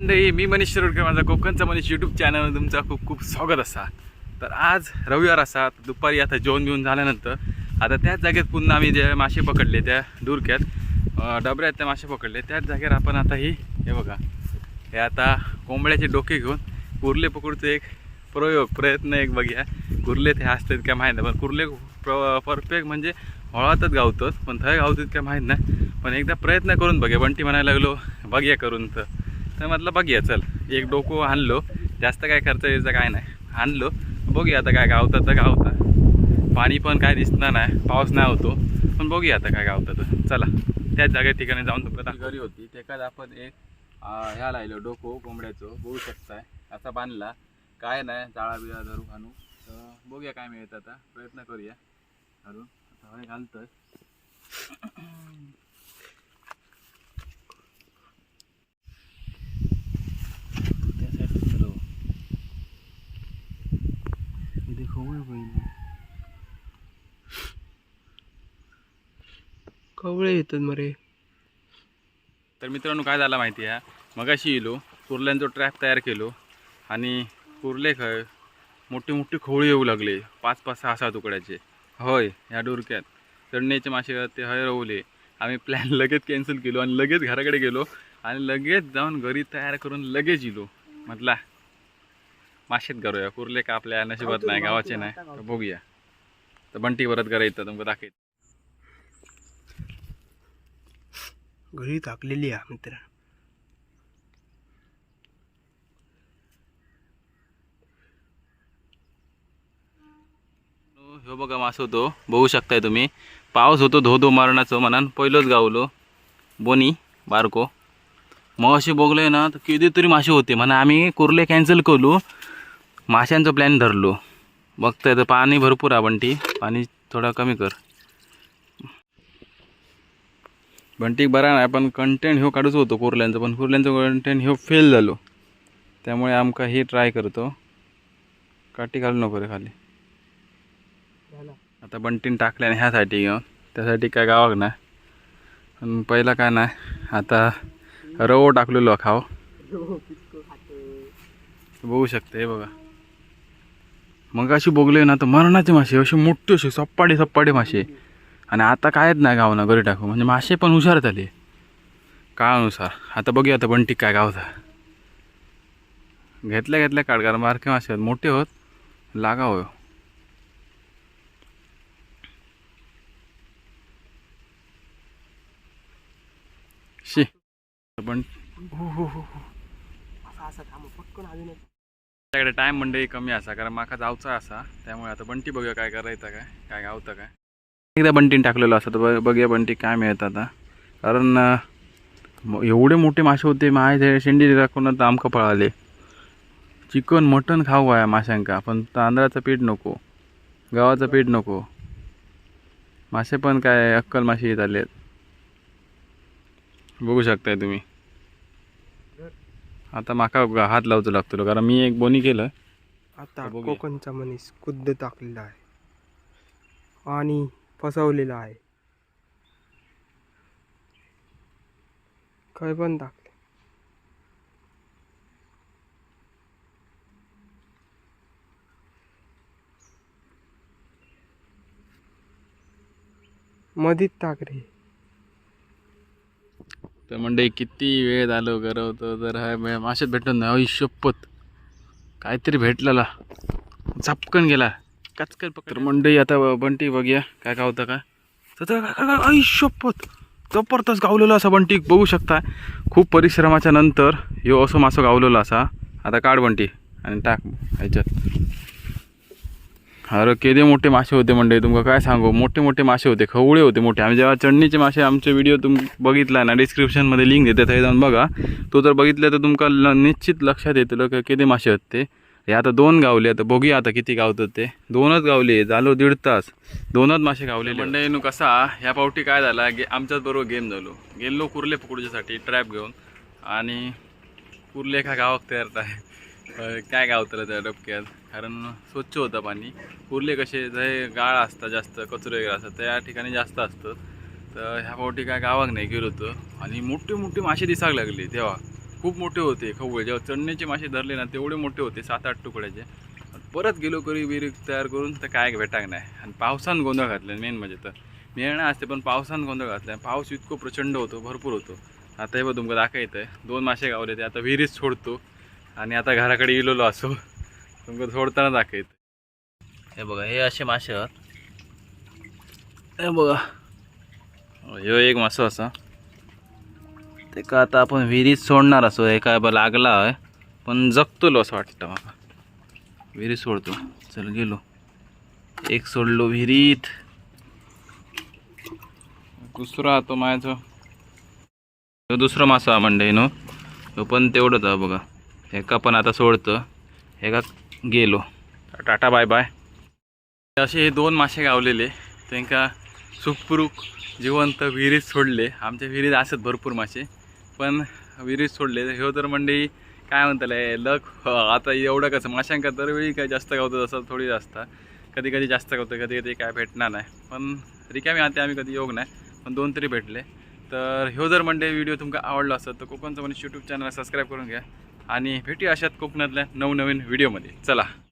मंडळी मी मनीष शिरोडकर माझा कोकणचा मनीष यूट्यूब चॅनलवर तुमचा खूप खूप स्वागत असा. तर आज रविवार असा दुपारी आता जेवण बिवून झाल्यानंतर आता त्याच जागेत पुन्हा आम्ही जे मासे पकडले त्या डुरक्यात डबऱ्यात त्या मासे पकडले त्याच जागेवर आपण आता ही हे बघा हे आता कोंबड्याचे डोके घेऊन कुर्ले पकडतो एक प्रयोग प्रयत्न एक बघूया. कुर्ले ते असतात काय माहीत नाही पण कुर्ले प्र परफेक्ट म्हणजे हळातच गावतात पण थंय गावतात काय माहीत नाही. पण एकदा प्रयत्न करून बघे बंटी म्हणायला लागलो बघ्या करून तर. तर म्हटलं बघूया चल. एक डोकं आणलो जास्त काय खर्च यायचं काय नाही. आणलो बघूया आता काय गावतं तर गावतं पाणी पण काय दिसणार नाही. पाऊस नाही होतो. पण बघूया आता काय गावतं तर. चला त्याच जागे ठिकाणी जाऊन तुमचं घरी होती. त्याच्यात आपण एक ह्या लायलो डोको कोंबड्याचं. बघू शकताय. असा बांधला. काय नाही जाळा बिळा धरू घालू. तर बघूया काय मिळतं आता. प्रयत्न करूया. घालून आता घालतोय. खवळे पहिले कवळे येतात मरे. तर मित्रांनो काय झालं माहिती आहे? मगाशी येलो कुर्ल्यांचो ट्रॅप तयार केलो आणि कुर्ले खय मोठी मोठी खोळी येऊ लागले पाच पाच सहा सहा तुकड्याचे. होय ह्या डोरक्यात. चढण्याचे मासे ते हय रवले आम्ही प्लॅन लगेच कॅन्सल केलो आणि लगेच घराकडे गेलो आणि लगेच जाऊन घरी तयार करून लगेच इलो. म्हटला माशेत करूया. कुर्ले का आपल्या नशिबात नाही गावाचे नाही. तर बघूया. तर बंटी परत घरा येतं तुमचं दाखव घरी टाकलेली आहे मित्र. ह्यो बघा मास होतो बघू शकताय तुम्ही. पाऊस होतो धो धो मारण्याचं म्हणान पहिलोच गावलो. बोनी बारको. मग असे बघले ना तर किती तरी मासे होते म्हणा आम्ही कुर्ले कॅन्सल केलो माशांचा प्लॅन धरलो. बघताय तर पाणी भरपूर आहे बंटी. पाणी थोडा कमी कर. बंटी बरा नाही पण कंटेंट ह्यो काढूच होतो कुर्ल्यांचं. पण कुर्ल्यांचं कंटेंट ह्यो फेल झालो. त्यामुळे आमका हे ट्राय करतो. काठी घालू नको रे खाली. आता बंटीन टाकल्याने ह्यासाठी घेऊन त्यासाठी काय गावाक नाही. पण पहिला काय नाही. आता रवो टाकलेलो खाव बघू शकते हे बघा. मग अशी बघले ना तर मरणाचे मासे असे मोठे असे सप्पाडे सप्पाडे मासे. आणि आता कायच नाही गावना घरी टाकू. म्हणजे मासे पण हुशार झाले काळानुसार. आता बघूया आता बंटी काय गावता घेतल्या घेतल्या काढकार मारके मासे आहेत. मोठे होत लागाव. हो शी. पण हो हो हो त्याकडे टाईम म्हणजे कमी असा कारण माका जावचा असा. त्यामुळे आता बंटी बघूया काय करायचं काय काय गावतं काय. एकदा बंटीन टाकलेलं असं तर बघूया बंटी काय मिळतं आता. कारण एवढे मोठे मासे होते माझे शेंडी दाखवून तर आमका पळाले. चिकन मटन खाऊ आहे माशांका पण तांदळाचं पीठ नको. गव्हाचं पीठ नको. मासे पण काय अक्कल मासे येत आले बघू शकताय तुम्ही. आता माका हात लावतो लागतो कारण मी एक बोनी केलं. आता बघूया. कोकणचा मनीस खुद्द टाकलेला आहे. आणि फसवलेला आहे. काय पण टाकले. मधीत टाक रे. तर मंडळी किती वेळ झालो गरवतो तर हा मा- माशात भेटून नाही. शपथ. काहीतरी भेटलेला. झपकन गेला. कचकन पकड तर मंडई आता बंटी बघूया. काय काय होतं का? तर आई शपथ. जबरदस्त गावलेला असा बंटी. बघू शकता. खूप परिश्रमाच्या नंतर ह्यो असं मासं गावलेला असा. आता काढ बंटी. आणि टाक. ह्याच्यात अरे केदे मोठे मासे होते म्हणजे तुमका काय सांगू? मोठे मोठे मासे होते खवळे होते मोठे. आम्ही जेव्हा चढणीचे मासे आमचे व्हिडिओ तुम बघितला ना डिस्क्रिप्शनमध्ये लिंक देते थंय जाऊन बघा. तो जर बघितलं तर तुमका ल- निश्चित लक्षात येतलं की केदे मासे आहेत ते हे आता दोन गावले आता बघूया आता किती गावतात ते. दोनच गावले झालो दीड तास. दोनच मासे गावले मंडळीनं कसा ह्या पावटी काय झाला गे आमच्याच बरोबर गेम झालो. गेलो कुर्ले पकडूच्यासाठी ट्रॅप घेऊन. आणि कुर्ले एका गावाक तयार आहे काय गावतलं त्या डबक्यात? कारण स्वच्छ होतं पाणी. कुर्ले कसे जे गाळ असतात जास्त कचरे वगैरे असतात त्या ठिकाणी जास्त असतं. तर ह्या पावटी काय गावाक नाही गेलो होतो. आणि मोठे मोठे मासे दिसायला लागले तेव्हा. खूप मोठे होते खवळे. जेव्हा चढण्याचे मासे धरले ना तेवढे मोठे होते सात आठ तुकड्याचे. परत गेलो करी विहिरी तयार करून तर काय भेटाक नाही. आणि पावसान गोंधळ घातला मेन म्हणजे तर. मेळणं असते पण पावसान गोंधळ घातला. पाऊस इतकं प्रचंड होतो भरपूर होतो. आता हे बघ तुमका दाखवतं आहे दोन मासे गावले ते. आता विहिरीत सोडतो. आणि आता घराकडे गेलेलो असो. तुमका सोडताना दाखवत. हे बघा हे असे मासे आहेत. हे बघा. ह्यो एक मासो असा. ते का आता आपण विहिरीत सोडणार असो हे काय बा लागला आहे. पण जगतलो असं वाटतं मला. विहिरीत सोडतो. चल गेलो. एक सोडलो विहिरीत. दुसरा तो माझं. ह्यो दुसरो मासो हा म्हणजे न्हू ह्यो पण तेवढंच आहे बघा. हेका पण आता सोडतं. हेका गेलो. Tata bye bye. असे हे दोन मासे गावलेले. त्यांका सुखपूर्वक जिवंत विहिरीत सोडले. आमच्या विहिरीत असत भरपूर मासे. पण विहिरीत सोडले. ह्यो तर मंडळी काय म्हणताले? लक आता एवढं कसं? माशांका दरवेळी काय जास्त गावतं असं थोडी जास्त. कधी कधी जास्त गावतं कधी कधी काय भेटणार नाही. पण रिकामी आता आम्ही कधी योग नाही. पण दोन तरी भेटले. तर ह्यो जर म्हणजे व्हिडिओ तुमका आवडला असेल तर कोकणचं म्हणजे यूट्यूब चॅनल सबस्क्राईब करून घ्या. आणि भेटूया अशात कोकणातल्या नवनवीन व्हिडिओमध्ये. चला.